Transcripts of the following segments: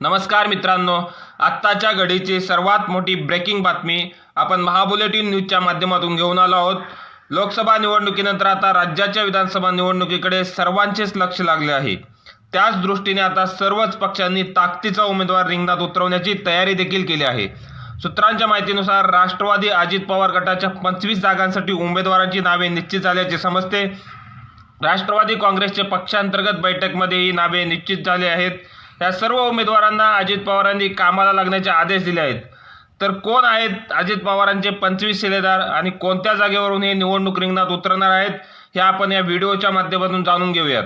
नमस्कार मित्रांनो आत्ताच्या घडीची सर्वात मोठी ब्रेकिंग बातमी आपण महाबुलेटिन न्यूजच्या माध्यमातून घेऊन आलो आहोत. लोकसभा निवडणुकीनंतर आता राज्याच्या विधानसभा निवडणुकीकडे सर्वांचेच लक्ष लागले आहे. त्याच दृष्टीने आता सर्वच पक्षांनी ताकदीचा उमेदवार रिंगणात उतरवण्याची तयारी देखील केली आहे. सूत्रांच्या माहितीनुसार राष्ट्रवादी अजित पवार गटाच्या पंचवीस जागांसाठी उमेदवारांची नावे निश्चित झाल्याचे समजते. राष्ट्रवादी काँग्रेसचे पक्षांतर्गत बैठकमध्ये ही नावे निश्चित झाली आहेत. या सर्व उमेदवारांना अजित पवारांनी कामाला लागण्याचे आदेश दिले आहेत. तर कोण आहेत अजित पवारांचे पंचवीस शिलेदार आणि कोणत्या जागेवरून हे निवडणूक रिंगणात उतरणार आहेत हे आपण या व्हिडिओच्या माध्यमातून जाणून घेऊयात.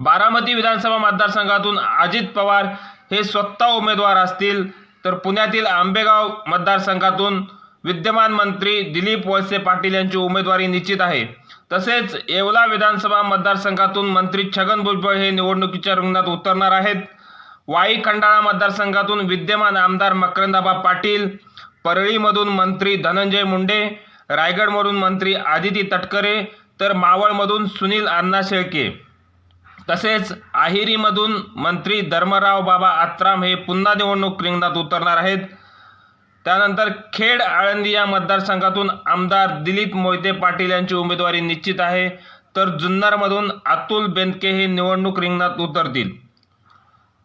बारामती विधानसभा मतदारसंघातून अजित पवार हे स्वतः उमेदवार असतील तर पुण्यातील आंबेगाव मतदारसंघातून विद्यमान मंत्री दिलीप वळसे पाटील यांची उमेदवारी निश्चित आहे. तसेच येवला विधानसभा मतदारसंघातून मंत्री छगन भुजबळ हे निवडणुकीच्या रिंगणात उतरणार आहेत. वाई खंडाळा मतदारसंघातून विद्यमान आमदार मकरंदाबा पाटील परळीमधून मंत्री धनंजय मुंडे रायगडमधून मंत्री आदिती तटकरे तर मावळमधून सुनील अण्णा शेळके तसेच आहिरीमधून मंत्री धर्मराव बाबा आत्राम हे पुन्हा निवडणूक रिंगणात उतरणार आहेत. त्यानंतर खेड आळंदी या मतदारसंघातून आमदार दिलीप मोहिते पाटील यांची उमेदवारी निश्चित आहे. तर जुन्नरमधून अतुल बेनके हे निवडणूक रिंगणात उतरतील.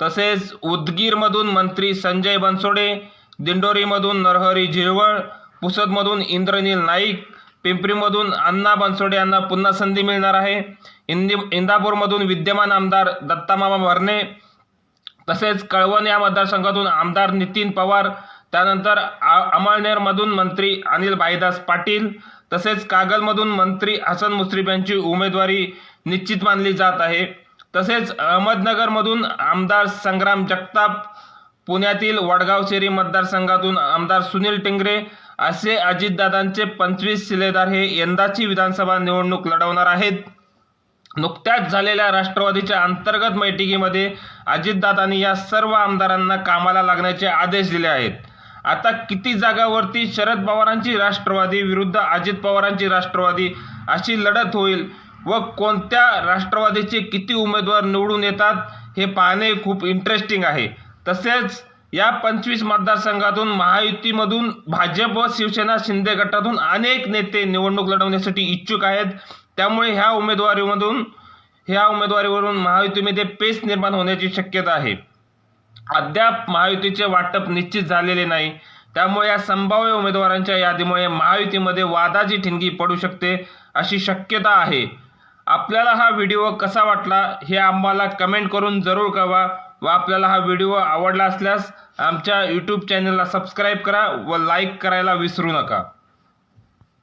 तसेच उदगीरमधून मंत्री संजय बनसोडे दिंडोरीमधून नरहरी झिरवळ पुसदमधून इंद्रनील नाईक पिंपरीमधून अण्णा बनसोडे यांना पुन्हा संधी मिळणार आहे. इंदी इंदापूरमधून विद्यमान आमदार दत्तामामा भरणे तसेच कळवण या मतदारसंघातून आमदार नितीन पवार त्यानंतर आ- अमळनेरमधून मंत्री अनिल भाईदास पाटील तसेच कागलमधून मंत्री हसन मुश्रीफ यांची उमेदवारी निश्चित मानली जात आहे. तसेच अहमदनगरमधून आमदार संग्राम जगताप पुण्यातील वडगाव शेरी मतदारसंघातून आमदार सुनील टिंगरे असे अजितदादांचे पंचवीस शिलेदार हे यंदाची विधानसभा निवडणूक लढवणार आहेत. नुकत्याच झालेल्या राष्ट्रवादीच्या अंतर्गत बैठकीमध्ये अजितदादांनी या सर्व आमदारांना कामाला लागण्याचे आदेश दिले आहेत. आता किती जागावरती शरद पवारांची राष्ट्रवादी विरुद्ध अजित पवारांची राष्ट्रवादी अशी लढत होईल व कोणत्या राष्ट्रवादीचे किती उमेदवार निवडून येतात हे पाहणे खूप इंटरेस्टिंग आहे. तसेच या पंचवीस मतदारसंघातून महायुतीमधून भाजप व शिवसेना शिंदे गटातून अनेक नेते निवडणूक लढवण्यासाठी इच्छुक आहेत. त्यामुळे ह्या उमेदवारीमधून ह्या उमेदवारीवरून महायुतीमध्ये पेच निर्माण होण्याची शक्यता आहे. अद्याप महायुतीचे वाटप निश्चित झालेले नाही. त्यामुळे या संभाव्य उमेदवारांच्या यादीमुळे महायुतीमध्ये वादाची ठिणगी पडू शकते अशी शक्यता आहे. आपल्याला हा व्हिडिओ कसा वाटला हे आम्हाला कमेंट करून जरूर कळवा व आपल्याला हा व्हिडिओ आवडला असल्यास आमच्या यूट्यूब चॅनलला सबस्क्राईब करा व लाईक करायला विसरू नका.